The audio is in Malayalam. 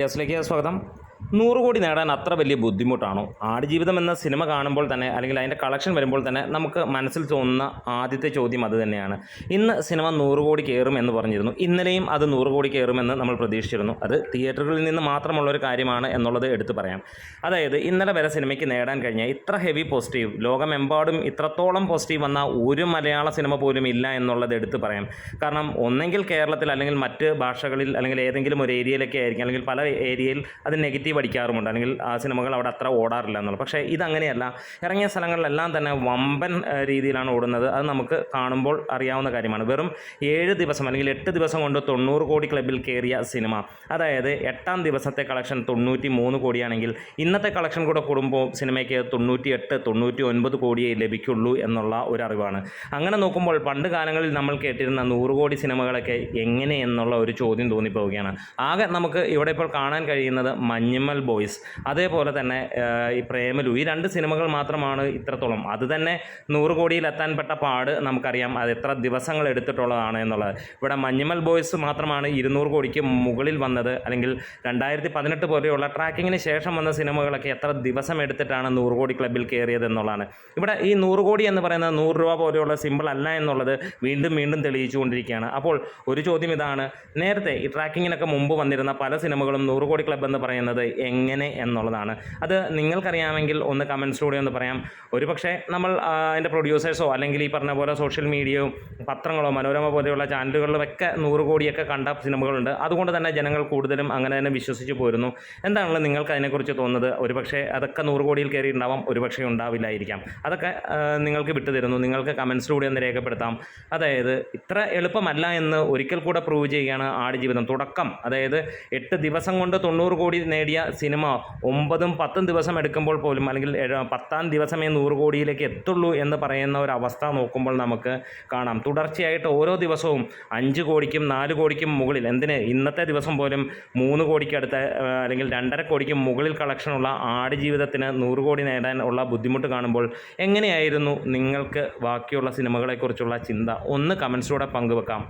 ഗ്യാസിലേക്ക് സ്വാഗതം. നൂറ് കോടി നേടാൻ അത്ര വലിയ ബുദ്ധിമുട്ടാണോ? ആടുജീവിതം എന്ന സിനിമ കാണുമ്പോൾ തന്നെ അല്ലെങ്കിൽ അതിന്റെ കളക്ഷൻ വരുമ്പോൾ തന്നെ നമുക്ക് മനസ്സിൽ തോന്നുന്ന ആദ്യത്തെ ചോദ്യം അത് തന്നെയാണ്. ഇന്ന് സിനിമ നൂറ് കോടി കയറും എന്ന് പറഞ്ഞിരുന്നു. ഇന്നലെയും അത് നൂറ് കോടി കയറുമെന്ന് നമ്മൾ പ്രതീക്ഷിച്ചിരുന്നു. അത് തിയേറ്ററുകളിൽ നിന്ന് മാത്രമുള്ള ഒരു കാര്യമാണ് എന്നുള്ളത് എടുത്തു പറയാം. അതായത് ഇന്നലെ വരെ സിനിമയ്ക്ക് നേടാൻ കഴിഞ്ഞ ഇത്ര ഹെവി പോസിറ്റീവ് ലോകമെമ്പാടും ഇത്രത്തോളം പോസിറ്റീവ് വന്ന ഒരു മലയാള സിനിമ പോലും ഇല്ല എന്നുള്ളത് എടുത്തു പറയാം. കാരണം ഒന്നെങ്കിൽ കേരളത്തിൽ അല്ലെങ്കിൽ മറ്റ് ഭാഷകളിൽ അല്ലെങ്കിൽ ഏതെങ്കിലും ഒരു ഏരിയയിലൊക്കെ ആയിരിക്കും അല്ലെങ്കിൽ പല ഏരിയയിൽ അത് നെഗറ്റീവ് അടിക്കാറുമുണ്ട് അല്ലെങ്കിൽ ആ സിനിമകൾ അവിടെ അത്ര ഓടാറില്ല എന്നുള്ളത്. പക്ഷേ ഇതങ്ങനെയല്ല. ഇറങ്ങിയ സ്ഥലങ്ങളിലെല്ലാം തന്നെ വമ്പൻ രീതിയിലാണ് ഓടുന്നത്. അത് നമുക്ക് കാണുമ്പോൾ അറിയാവുന്ന കാര്യമാണ്. വെറും ഏഴ് ദിവസം അല്ലെങ്കിൽ എട്ട് ദിവസം കൊണ്ട് തൊണ്ണൂറ് കോടി ക്ലബിൽ കയറിയ സിനിമ. അതായത് എട്ടാം ദിവസത്തെ കളക്ഷൻ തൊണ്ണൂറ്റി മൂന്ന് കോടിയാണെങ്കിൽ ഇന്നത്തെ കളക്ഷൻ കൂടെ കൂടുമ്പോൾ സിനിമയ്ക്ക് തൊണ്ണൂറ്റി എട്ട് തൊണ്ണൂറ്റി ഒൻപത് കോടിയേ ലഭിക്കുള്ളൂ എന്നുള്ള ഒരു അറിവാണ് അങ്ങനെ നോക്കുമ്പോൾ പണ്ട് കാലങ്ങളിൽ നമ്മൾ കേട്ടിരുന്ന നൂറ് കോടി സിനിമകളൊക്കെ എങ്ങനെ എന്നുള്ള ഒരു ചോദ്യം തോന്നിപ്പോവുകയാണ്. ആകെ നമുക്ക് ഇവിടെ ഇപ്പോൾ കാണാൻ കഴിയുന്നത് മഞ്ഞുമ്മൽ ബോയ്സ്. അതേപോലെ തന്നെ ഈ പ്രേമലു. ഈ രണ്ട് സിനിമകൾ മാത്രമാണ് ഇത്രത്തോളം. അത് തന്നെ നൂറ് കോടിയിലെത്താൻ പെട്ട പാട് നമുക്കറിയാം. അത് എത്ര ദിവസങ്ങൾ എടുത്തിട്ടുള്ളതാണ് എന്നുള്ളത്. ഇവിടെ മഞ്ഞുമൽ ബോയ്സ് മാത്രമാണ് ഇരുന്നൂറ് കോടിക്ക് മുകളിൽ വന്നത്. അല്ലെങ്കിൽ രണ്ടായിരത്തി പതിനെട്ട് പോലെയുള്ള ട്രാക്കിങ്ങിന് ശേഷം വന്ന സിനിമകളൊക്കെ എത്ര ദിവസം എടുത്തിട്ടാണ് നൂറ് കോടി ക്ലബിൽ കയറിയത് എന്നുള്ളതാണ്. ഇവിടെ ഈ നൂറ് കോടി എന്ന് പറയുന്നത് നൂറ് രൂപ പോലെയുള്ള സിമ്പിൾ അല്ല എന്നുള്ളത് വീണ്ടും വീണ്ടും തെളിയിച്ചുകൊണ്ടിരിക്കുകയാണ്. അപ്പോൾ ഒരു ചോദ്യം ഇതാണ്. നേരത്തെ ഈ ട്രാക്കിങ്ങിനൊക്കെ മുമ്പ് വന്നിരുന്ന പല സിനിമകളും നൂറ് കോടി ക്ലബ് എന്ന് പറയുന്നത് എങ്ങനെ എന്നുള്ളതാണ്. അത് നിങ്ങൾക്കറിയാമെങ്കിൽ ഒന്ന് കമൻസിലൂടെ ഒന്ന് പറയാം. ഒരു പക്ഷേ നമ്മൾ അതിന്റെ പ്രൊഡ്യൂസേഴ്സോ അല്ലെങ്കിൽ ഈ പറഞ്ഞ പോലെ സോഷ്യൽ മീഡിയയോ പത്രങ്ങളോ മനോരമ പോലെയുള്ള ചാനലുകളിലുമൊക്കെ നൂറ് കോടിയൊക്കെ കണ്ട സിനിമകളുണ്ട്. അതുകൊണ്ട് തന്നെ ജനങ്ങൾ കൂടുതലും അങ്ങനെ തന്നെ വിശ്വസിച്ച് പോരുന്നു. എന്താണല്ലോ നിങ്ങൾക്ക് അതിനെക്കുറിച്ച് തോന്നുന്നത്? ഒരുപക്ഷെ അതൊക്കെ നൂറ് കോടിയിൽ കയറിയിട്ടുണ്ടാവാം ഒരുപക്ഷെ ഉണ്ടാവില്ലായിരിക്കാം. അതൊക്കെ നിങ്ങൾക്ക് വിട്ടുതരുന്നു. നിങ്ങൾക്ക് കമൻസിലൂടെ ഒന്ന് രേഖപ്പെടുത്താം. അതായത് ഇത്ര എളുപ്പമല്ല എന്ന് ഒരിക്കൽ കൂടെ പ്രൂവ് ചെയ്യുകയാണ് ആടുജീവിതം. തുടക്കം അതായത് എട്ട് ദിവസം കൊണ്ട് തൊണ്ണൂറ് കോടി നേടിയ സിനിമ ഒമ്പതും പത്തും ദിവസം എടുക്കുമ്പോൾ പോലും അല്ലെങ്കിൽ പത്താം ദിവസമേ നൂറ് കോടിയിലേക്ക് എത്തുള്ളൂ എന്ന് പറയുന്ന ഒരു അവസ്ഥ നോക്കുമ്പോൾ നമുക്ക് കാണാം. തുടർച്ചയായിട്ട് ഓരോ ദിവസവും അഞ്ച് കോടിക്കും നാല് കോടിക്കും മുകളിൽ എന്തിന്? ഇന്നത്തെ ദിവസം പോലും മൂന്ന് കോടിക്ക് അടുത്ത അല്ലെങ്കിൽ രണ്ടര കോടിക്ക് മുകളിൽ കളക്ഷനുള്ള ആടുജീവിതത്തിന് നൂറ് കോടി നേടാൻ ഉള്ള ബുദ്ധിമുട്ട് കാണുമ്പോൾ എങ്ങനെയായിരുന്നു നിങ്ങൾക്ക് ബാക്കിയുള്ള സിനിമകളെക്കുറിച്ചുള്ള ചിന്ത? ഒന്ന് കമൻസിലൂടെ പങ്കുവെക്കാം.